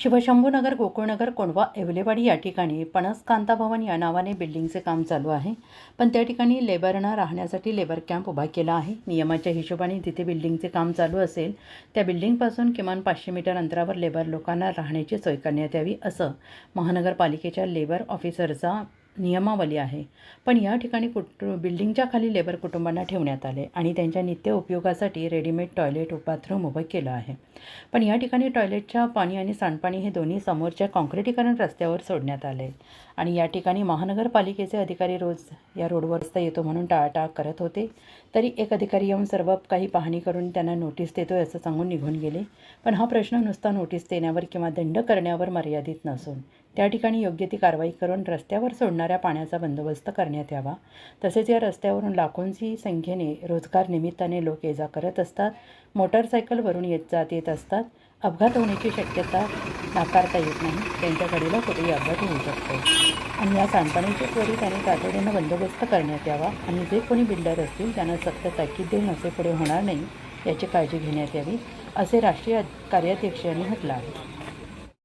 शिवशंभूनगर गोकुळनगर कोंडवा एवलेवाडी या ठिकाणी पणस कांता भवन या नावाने बिल्डिंगचे काम चालू आहे. पण त्या ठिकाणी लेबरना राहण्यासाठी लेबर कॅम्प उभा केला आहे. नियमाच्या हिशोबाने तिथे बिल्डिंगचे काम चालू असेल त्या बिल्डिंगपासून किमान पाचशे मीटर अंतरावर लेबर लोकांना राहण्याची सोय करण्यात यावी असं महानगरपालिकेच्या लेबर ऑफिसरचा नियमावली आहे. पण या ठिकाणी कुट बिल्डिंगच्या खाली लेबर कुटुंबांना ठेवण्यात आले आणि त्यांच्या नित्य उपयोगासाठी रेडीमेड टॉयलेट बाथरूम उभं केलं आहे. पण या ठिकाणी टॉयलेटच्या पाणी आणि सांडपाणी हे दोन्ही समोरच्या काँक्रिटीकरण रस्त्यावर सोडण्यात आले. आणि या ठिकाणी महानगरपालिकेचे अधिकारी रोज या रोडवर रस्ता येतो म्हणून टाळाटाळ करत होते. तरी एक अधिकारी येऊन सर्व काही पाहणी करून त्यांना नोटीस देतो असं सांगून निघून गेले. पण हा प्रश्न नुसता नोटीस देण्यावर किंवा दंड करण्यावर मर्यादित नसून त्या ठिकाणी योग्य ती कारवाई करून रस्त्यावर सोडणाऱ्या पाण्याचा बंदोबस्त करण्यात यावा. तसेच या रस्त्यावरून लाखोंची संख्येने रोजगार निमित्ताने लोक ये जा करत असतात. मोटारसायकलवरून येत जात येत असतात. अपघात होण्याची शक्यता नाकारता येत नाही. त्यांच्याकडीला कुठेही अपघात होऊ शकतो. आणि या सांडपाण्याची त्वरित आणि तातडीनं बंदोबस्त करण्यात यावा. आणि जे कोणी बिल्डर असतील त्यांना सक्त ताकीद देऊन असे पुढे होणार नाही याची काळजी घेण्यात यावी असे राष्ट्रीय कार्याध्यक्षांनी म्हटलं आहे.